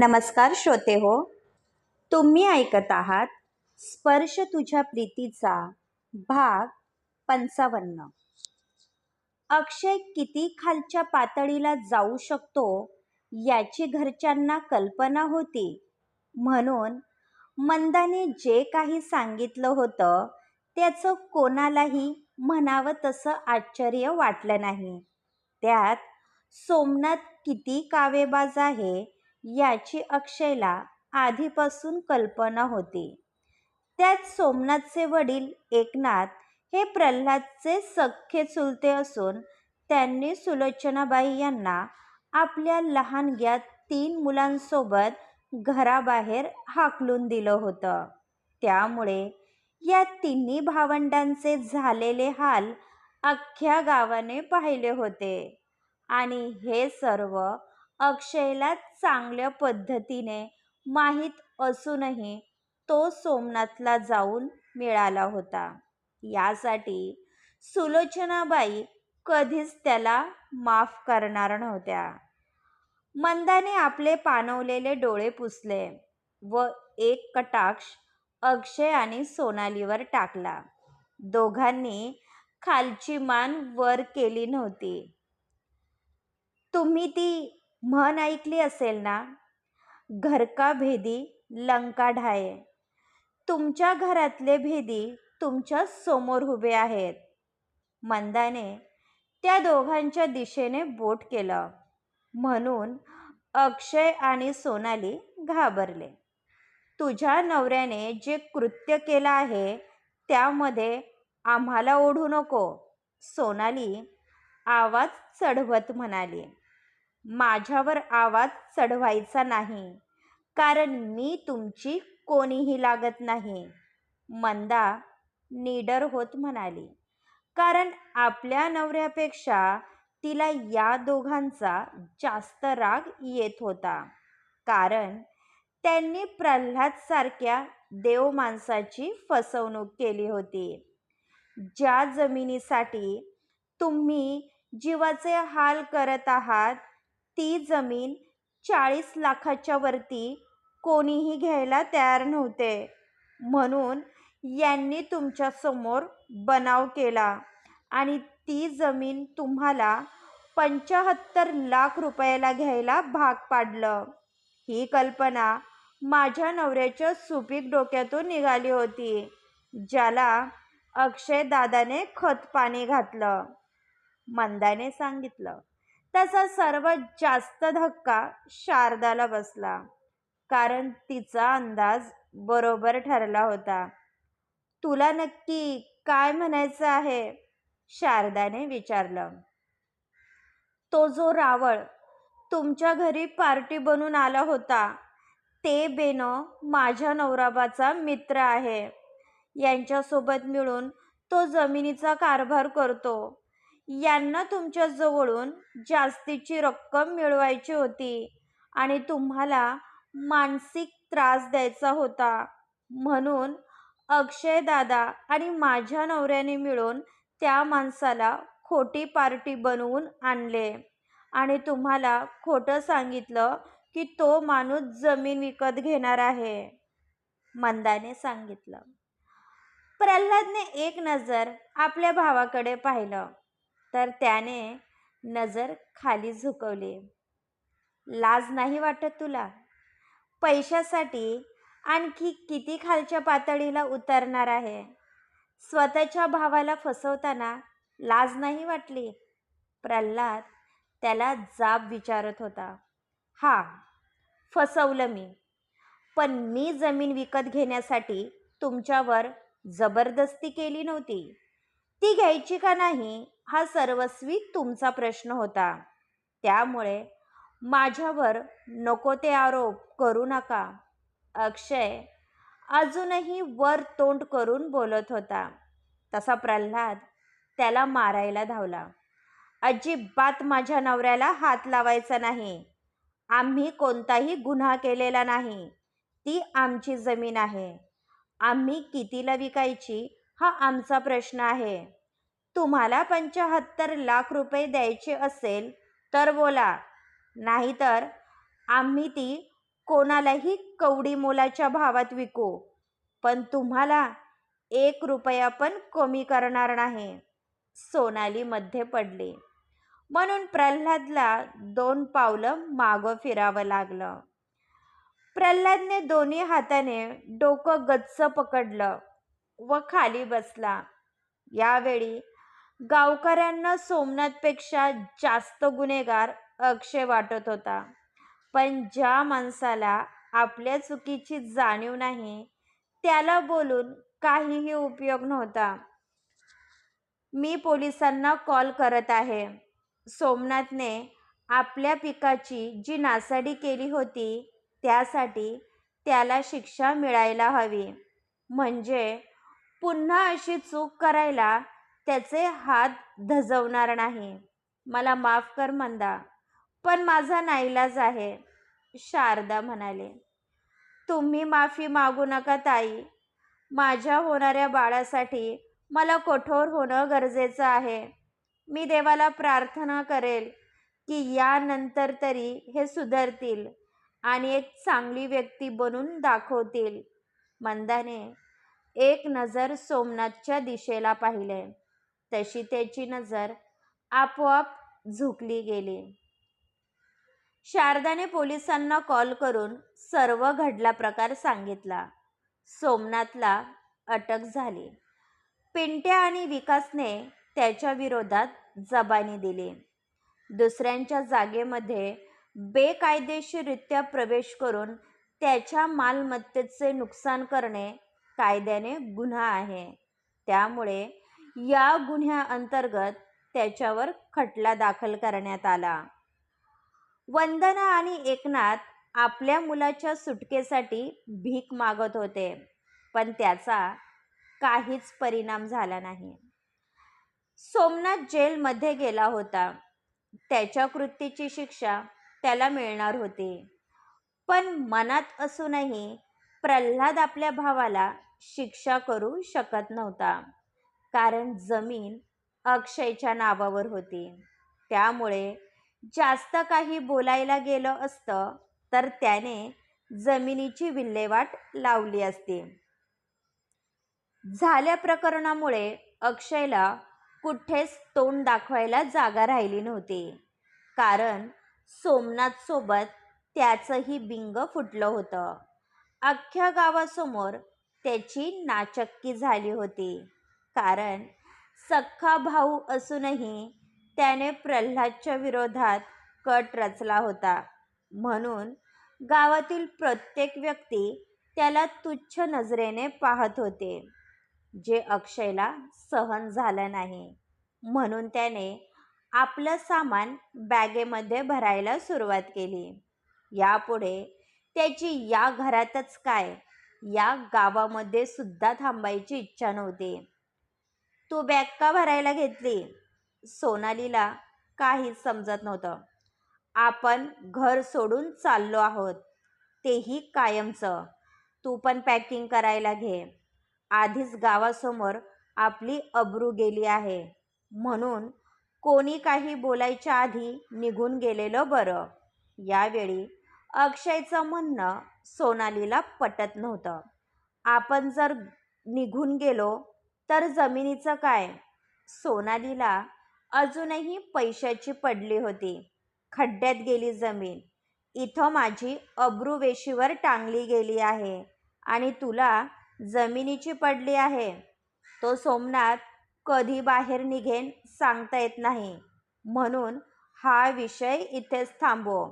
नमस्कार श्रोते हो तुम्ही ऐकत आहात स्पर्श तुझ्या प्रीतीचा भाग पंचावन्न. अक्षय किती खालच्या पातळीला जाऊ शकतो याची घरच्यांना कल्पना होती. म्हणून मंदाने जे काही सांगितलं होतं त्याचं कोणालाही म्हणावं तसं आश्चर्य वाटलं नाही. त्यात सोमनाथ किती कावेबाज आहे याची अक्षयला आधीपासून कल्पना होती. त्यात सोमनाथचे वडील एकनाथ हे प्रल्हादचे सख्खे चुलते असून त्यांनी सुलोचनाबाई यांना आपल्या लहानग्या तीन मुलांसोबत घराबाहेर हाकलून दिलं होतं. त्यामुळे या तिन्ही भावंडांचे झालेले हाल अख्ख्या गावाने पाहिले होते. आणि हे सर्व अक्षयला चांगल्या पद्धतीने माहीत असूनही तो सोमनाथला जाऊन मिळाला होता. यासाठी सुलोचनाबाई कधीच त्याला माफ करणार नव्हत्या. मंदाने आपले पाणवलेले डोळे पुसले व एक कटाक्ष अक्षय आणि सोनालीवर टाकला. दोघांनी खालची मान वर केली नव्हती. तुम्ही ती म्हण ऐकली असेल ना? घरका भेदी लंका ढाये. तुमच्या घरातले भेदी तुमच्यासमोर उभे आहेत. मंदाने त्या दोघांच्या दिशेने बोट केलं. म्हणून अक्षय आणि सोनाली घाबरले. तुझ्या नवऱ्याने जे कृत्य केलं आहे त्यामध्ये आम्हाला ओढू नको सोनाली आवाज चढवत म्हणाली. माझ्यावर आवाज चढवायचा नाही. कारण मी तुमची कोणीही लागत नाही. मंदा निडर होत म्हणाली. कारण आपल्या नवऱ्यापेक्षा तिला या दोघांचा जास्त राग येत होता. कारण त्यांनी प्रल्हादसारख्या देव माणसाची फसवणूक केली होती. ज्या जमिनीसाठी तुम्ही जीवाचे हाल करत आहात ती जमीन चाळीस लाखाच्या वरती कोणीही घ्यायला तयार नव्हते. म्हणून यांनी तुमच्यासमोर बनाव केला आणि ती जमीन तुम्हाला पंचाहत्तर लाख रुपयाला घ्यायला भाग पाडलं. ही कल्पना माझ्या नवऱ्याच्या सुपीक डोक्यातून निघाली होती ज्याला अक्षय दादाने खत पाणी घातलं. मंदाने सांगितलं त्याचा सर्वात जास्त धक्का शारदाला बसला. कारण तिचा अंदाज बरोबर ठरला होता. तुला नक्की काय म्हणायचं आहे? शारदाने विचारलं. तो जो रावळ तुमच्या घरी पार्टी बनून आला होता ते बेनो माझ्या नवराबाचा मित्र आहे. यांच्यासोबत मिळून तो जमिनीचा कारभार करतो. यांना तुमच्याजवळून जास्तीची रक्कम मिळवायची होती आणि तुम्हाला मानसिक त्रास द्यायचा होता. म्हणून अक्षय दादा आणि माझ्या नवऱ्याने मिळून त्या माणसाला खोटी पार्टी बनवून आणले. आणि तुम्हाला खोटं सांगितलं की तो माणूस जमीन विकत घेणार आहे. मंदाने सांगितलं. प्रल्हादने एक नजर आपल्या भावाकडे पाहिलं. तर त्याने नजर खाली झुकवली. लाज नाही वाटत तुला? पैशासाठी आणखी किती खालच्या पातळीला उतरणार आहे? स्वतःच्या भावाला फसवताना लाज नाही वाटली? प्रल्हाद त्याला जाब विचारत होता. हा फसवलं मी. पण मी जमीन विकत घेण्यासाठी तुमच्यावर जबरदस्ती केली नव्हती. ती घ्यायची का नाही हा सर्वस्वी तुमचा प्रश्न होता. त्यामुळे माझ्यावर नको ते आरोप करू नका. अक्षय अजूनही वर तोंड करून बोलत होता. तसा प्रल्हाद त्याला मारायला धावला. अजिबात माझ्या नवऱ्याला हात लावायचा नाही. आम्ही कोणताही गुन्हा केलेला नाही. ती आमची जमीन आहे. आम्ही कितीला विकायची हा आमचा प्रश्न आहे. तुम्हाला पंचाहत्तर लाख रुपये द्यायचे असेल तर बोला. नाहीतर आम्ही ती कोणालाही कवडी मोलाच्या भावात विकू. पण तुम्हाला एक रुपया पण कमी करणार नाही. सोनाली मध्ये पडली. म्हणून प्रल्हादला दोन पावलं मागं फिरावं लागलं. प्रल्हादने दोन्ही हाताने डोकं गच्च पकडलं. व खाली बसला. यावेळी गावकऱ्यांना सोमनाथपेक्षा जास्त गुन्हेगार अक्षय वाटत होता. पण ज्या माणसाला आपल्या चुकीची जाणीव नाही त्याला बोलून काहीही उपयोग नव्हता. मी पोलिसांना कॉल करत आहे. सोमनाथने आपल्या पिकाची जी नासाडी केली होती त्यासाठी त्याला शिक्षा मिळायला हवी. म्हणजे पुन्हा अशी चूक करायला त्याचे हात धजवणार नाही. मला माफ कर मंदा पण माझा नाईलाज आहे शारदा म्हणाले. तुम्ही माफी मागू नका ताई. माझ्या होणाऱ्या बाळासाठी मला कठोर होणं गरजेचं आहे. मी देवाला प्रार्थना करेल की यानंतर तरी हे सुधारतील आणि एक चांगली व्यक्ती बनून दाखवतील. मंदाने एक नजर सोमनाथच्या दिशेला पाहिले. तशी त्याची नजर आपोआप झुकली गेली. शारदाने पोलिसांना कॉल करून सर्व घडला प्रकार सांगितला. सोमनाथला अटक झाली. पिंट्या आणि विकासने त्याच्या विरोधात जबानी दिली. दुसऱ्यांच्या जागेमध्ये बेकायदेशीररित्या प्रवेश करून त्याच्या मालमत्तेचे नुकसान करणे कायद्याने गुन्हा आहे. त्यामुळे या गुन्ह्याअंतर्गत त्याच्यावर खटला दाखल करण्यात आला. वंदना आणि एकनाथ आपल्या मुलाच्या सुटकेसाठी भीक मागत होते पण त्याचा काहीच परिणाम झाला नाही. सोमनाथ जेलमध्ये गेला होता. त्याच्या कृतीची शिक्षा त्याला मिळणार होती. पण मनात असूनही प्रल्हाद आपल्या भावाला शिक्षा करू शकत नव्हता. कारण जमीन अक्षयच्या नावावर होती. त्यामुळे जास्त काही बोलायला गेलं असतं तर त्याने जमिनीची विल्हेवाट लावली असती. झाल्या प्रकरणामुळे अक्षयला कुठेच तोंड दाखवायला जागा राहिली नव्हती. कारण सोमनाथसोबत त्याचंही बिंग फुटलं होतं. अख्ख्या गावासमोर त्याची नाचक्की झाली होती. कारण सख्खा भाऊ असूनही त्याने प्रल्हादच्या विरोधात कट रचला होता. म्हणून गावातील प्रत्येक व्यक्ती त्याला तुच्छ नजरेने पाहत होते जे अक्षयला सहन झालं नाही. म्हणून त्याने आपलं सामान बॅगेमध्ये भरायला सुरुवात केली. यापुढे त्याची या घरातच काय या गावामध्ये सुद्धा थांबायची इच्छा नव्हती. तू बॅग का भरायला घेतली? सोनालीला काहीच समजत नव्हतं. आपण घर सोडून चाललो आहोत. तेही कायमचं. तू पण पॅकिंग करायला घे. आधीच गावासमोर आपली अब्रू गेली आहे. म्हणून कोणी काही बोलायच्या आधी निघून गेलेलं बरं. यावेळी अक्षयचं म्हणणं सोनालीला पटत नव्हतं. आपण जर निघून गेलो तर जमिनीचं काय? सोनालीला अजूनही पैशाची पडली होती. खड्ड्यात गेली जमीन. इथं माझी अब्रुवेशीवर टांगली गेली आहे आणि तुला जमिनीची पडली आहे. तो सोमनाथ कधी बाहेर निघेन सांगता येत नाही. म्हणून हा विषय इथेच थांबव.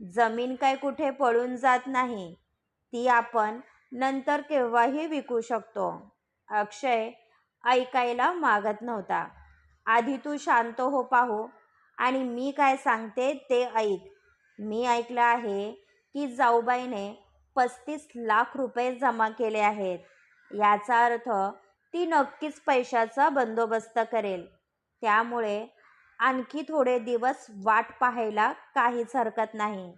जमीन काय कुठे पळून जात नाही ती आपण नंतर केव्हाही विकू शकतो. अक्षय ऐकायला मागत नव्हता. आधी तू शांत हो पाहू आणि मी काय सांगते ते ऐक. मी ऐकलं आहे की जाऊबाईने पस्तीस लाख रुपये जमा केले आहेत. याचा अर्थ ती नक्कीच पैशाचा बंदोबस्त करेल. त्यामुळे आणखी थोडे दिवस वाट पाहायला काहीच हरकत नाही.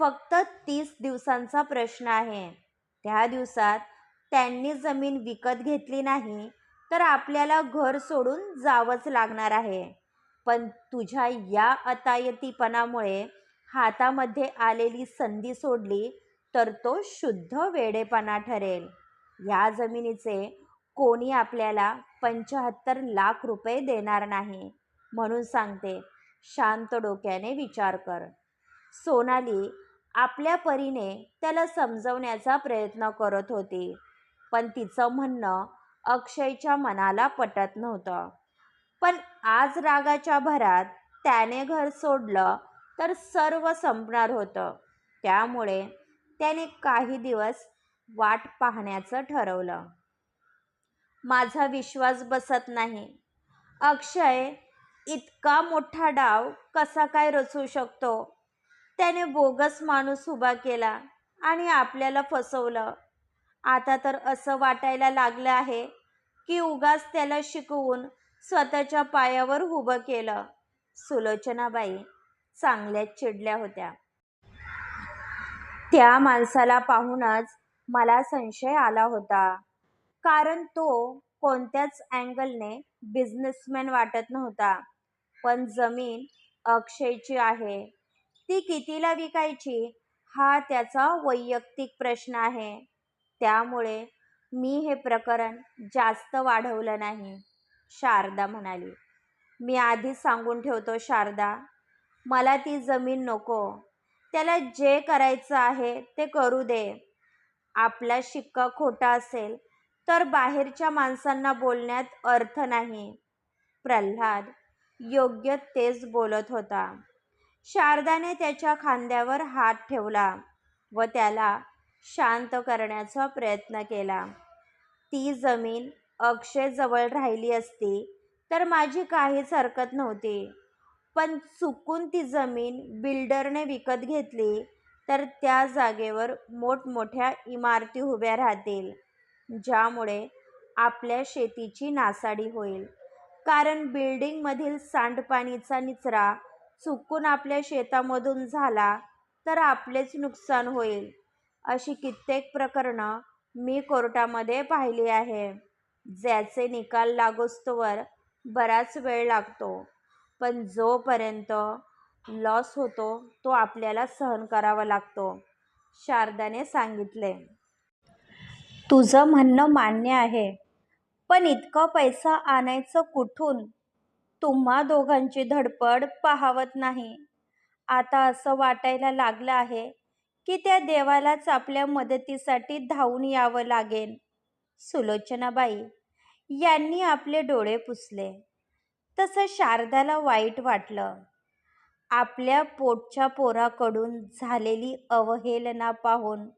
फक्त तीस दिवसांचा प्रश्न आहे. त्या दिवसात त्यांनी जमीन विकत घेतली नाही तर आपल्याला घर सोडून जावंच लागणार आहे. पण तुझ्या या अतायतीपणामुळे हातामध्ये आलेली संधी सोडली तर तो शुद्ध वेडेपणा ठरेल. या जमिनीचे कोणी आपल्याला पंचाहत्तर लाख रुपये देणार नाही. म्हणून सांगते. शांत डोक्याने विचार कर. सोनाली आपल्या परीने त्याला समजवण्याचा प्रयत्न करत होती. पण तिचं म्हणणं अक्षयच्या मनाला पटत नव्हतं. पण आज रागाच्या भरात त्याने घर सोडलं तर सर्व संपणार होतं. त्यामुळे त्याने काही दिवस वाट पाहण्याचं ठरवलं. माझा विश्वास बसत नाही. अक्षय इतका मोठा डाव कसा काय रचू शकतो? त्याने बोगस माणूस उभा केला आणि आपल्याला फसवलं. आता तर असं वाटायला लागलं आहे की उगाच त्याला शिकवून स्वतःच्या पायावर उभं केलं. सुलोचनाबाई चांगल्याच चिडल्या होत्या. त्या माणसाला पाहूनच मला संशय आला होता. कारण तो कोणत्याच अँगलने बिझनेसमॅन वाटत नव्हता. पण जमीन अक्षयची आहे. ती कितीला विकायची? हा त्याचा वैयक्तिक प्रश्न आहे. त्यामुळे मी हे प्रकरण जास्त वाढवलं नाही. शारदा म्हणाली. मी आधीच सांगून ठेवतो शारदा. मला ती जमीन नको. त्याला जे करायचं आहे ते करू दे. आपला शिक्का खोटा असेल तर बाहेरच्या माणसांना बोलण्यात अर्थ नाही. प्रल्हाद योग्य तेच बोलत होता. शारदाने त्याच्या खांद्यावर हात ठेवला व त्याला शांत करण्याचा प्रयत्न केला. ती जमीन अक्षयजवळ राहिली असती तर माझी काहीच हरकत नव्हती. पण चुकून ती जमीन बिल्डरने विकत घेतली तर त्या जागेवर मोठमोठ्या इमारती उभ्या राहतील ज्यामुळे आपल्या शेतीची नासाडी होईल. कारण बिल्डिंगमधील सांडपाणीचा निचरा चुकून आपल्या शेतामधून झाला तर आपलेच नुकसान होईल अशी कित्येक प्रकरणं मी कोर्टामध्ये पाहिली आहे. ज्याचे निकाल लागोस्तोवर बराच वेळ लागतो पण जोपर्यंत लॉस होतो तो आपल्याला सहन करावा लागतो शारदाने सांगितले. तुझं म्हणणं मान्य आहे. पण इतका पैसा आणायचं कुठून? तुम्हा दोघांची धडपड पाहावत नाही. आता असं वाटायला लागलं आहे की त्या देवालाच आपल्या मदतीसाठी धावून यावं लागेल. सुलोचनाबाई यांनी आपले डोळे पुसले. तसं शारदाला वाईट वाटलं. आपल्या पोटच्या पोराकडून झालेली अवहेलना पाहून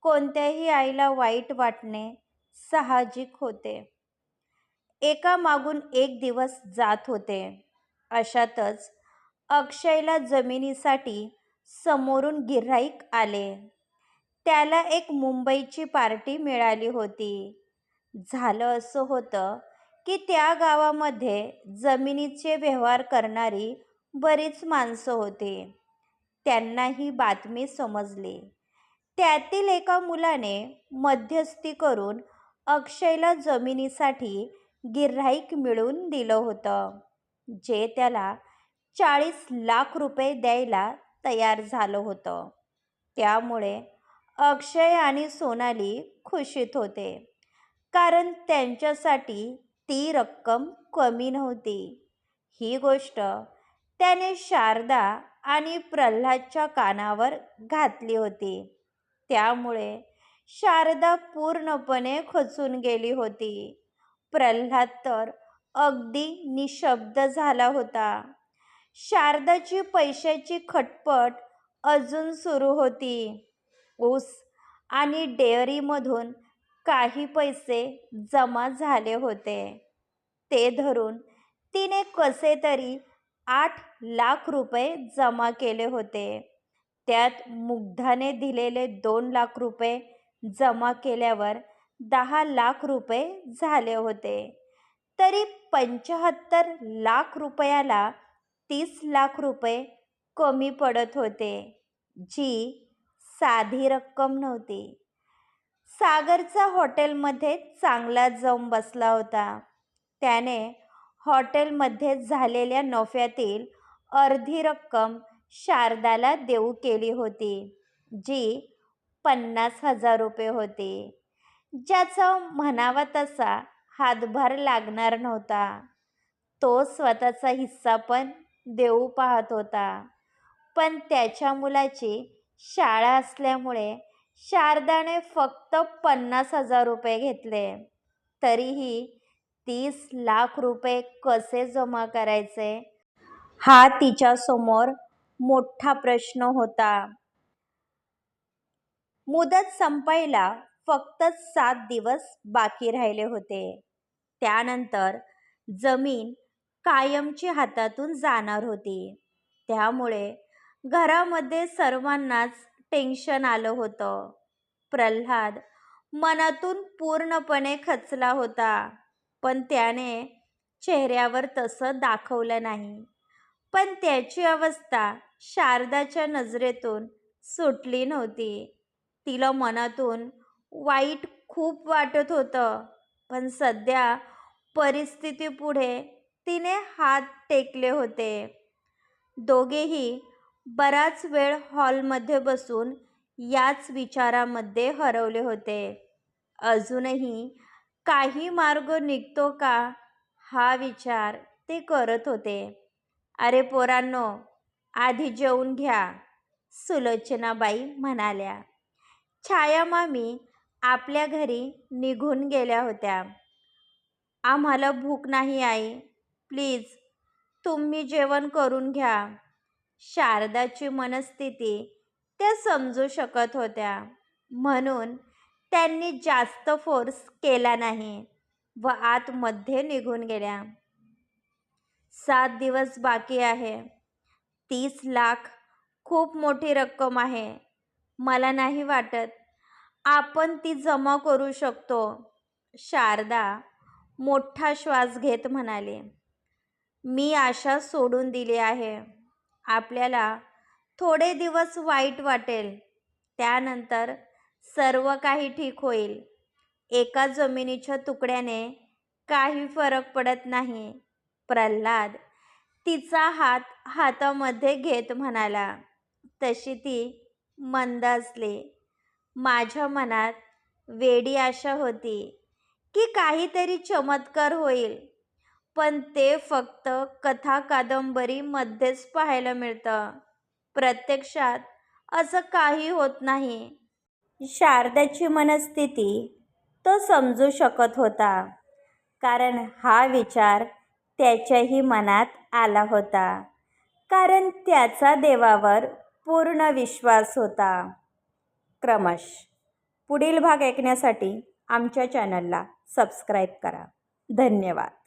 कोणत्याही आईला वाईट वाटणे साहजिक होते. एका मागून एक दिवस जात होते. अशातच अक्षयला जमिनीसाठी समोरून गिऱ्हाईक आले. त्याला एक मुंबईची पार्टी मिळाली होती. झालं असं होतं की त्या गावामध्ये जमिनीचे व्यवहार करणारी बरीच माणसं होती. त्यांना ही बातमी समजली. त्यातील एका मुलाने मध्यस्थी करून अक्षयला जमिनीसाठी गिऱ्हाईक मिळवून दिलं होतं. जे त्याला चाळीस लाख रुपये द्यायला तयार झालं होतं. त्यामुळे अक्षय आणि सोनाली खुशीत होते. कारण त्यांच्यासाठी ती रक्कम कमी नव्हती. ही गोष्ट त्याने शारदा आणि प्रल्हादच्या कानावर घातली होती. त्यामुळे शारदा पूर्णपणे खचून गेली होती. प्रल्हाद तर अगदी निशब्द झाला होता. शारदाची पैशाची खटपट अजून सुरू होती. ऊस आणि डेअरीमधून काही पैसे जमा झाले होते. ते धरून तिने कसे तरी आठ लाख रुपये जमा केले होते. त्यात मुग्धाने दिलेले दोन लाख रुपये जमा केल्यावर दहा लाख रुपये झाले होते. तरी पंचाहत्तर लाख रुपयाला तीस लाख रुपये कमी पडत होते जी साधी रक्कम नव्हती. सागरचा हॉटेलमध्ये चांगला जम बसला होता. त्याने हॉटेलमध्ये झालेल्या नफ्यातील अर्धी रक्कम शारदाला देऊ केली होती जी पन्नास हजार रुपये होती. ज्याचा म्हणावा तसा हातभार लागणार नव्हता. तो स्वतःचा हिस्सा पण देऊ पाहत होता. पण त्याच्या मुलाची शाळा असल्यामुळे शारदाने फक्त पन्नास हजार रुपये घेतले. तरीही तीस लाख रुपये कसे जमा करायचे? हा तिच्यासमोर मोठा प्रश्न होता. मुदत संपायला फक्त सात दिवस बाकी राहिले होते. त्यानंतर जमीन कायमची हातातून जाणार होती. त्यामुळे घरामध्ये सर्वांनाच टेन्शन आलं होतं. प्रल्हाद मनातून पूर्णपणे खचला होता पण त्याने चेहऱ्यावर तसं दाखवलं नाही. पण त्याची अवस्था शारदाच्या नजरेतून सुटली नव्हती. तिला मनातून वाईट खूप वाटत होतं. पण सध्या परिस्थितीपुढे तिने हात टेकले होते. दोघेही बराच वेळ हॉलमध्ये बसून याच विचारामध्ये हरवले होते. अजूनही काही मार्ग निघतो का? हा विचार ते करत होते. अरे पोरांनो आधी जेवून घ्या सुलोचनाबाई म्हणाल्या. छायामामी आपल्या घरी निघून गेल्या होत्या. आम्हाला भूक नाही आई. प्लीज तुम्ही जेवण करून घ्या. शारदाची मनस्थिती त्या समजू शकत होत्या. म्हणून त्यांनी जास्त फोर्स केला नाही व आतमध्ये निघून गेल्या. सात दिवस बाकी आहे. तीस लाख खूप मोठी रक्कम आहे. मला नाही वाटत आपण ती जमा करू शकतो. शारदा मोठा श्वास घेत म्हणाले मी आशा सोडून दिली आहे. आपल्याला थोडे दिवस वाईट वाटेल. त्यानंतर सर्व काही ठीक होईल. एका जमिनीच्या तुकड्याने काही फरक पडत नाही. प्रल्हाद तिचा हात हातामध्ये घेत म्हणाला. तशी ती मंद असली. माझ्या मनात वेडी आशा होती की काहीतरी चमत्कार होईल. पण ते फक्त कथा कादंबरीमध्येच पाहायला मिळतं. प्रत्यक्षात असं काही होत नाही. शारदाची मनस्थिती तो समजू शकत होता. कारण हा विचार त्याच्याही मनात आला होता. कारण त्याचा देवावर पूर्ण विश्वास होता. क्रमश. पुढील भाग ऐकण्यासाठी आमच्या चॅनलला सबस्क्राईब करा. धन्यवाद.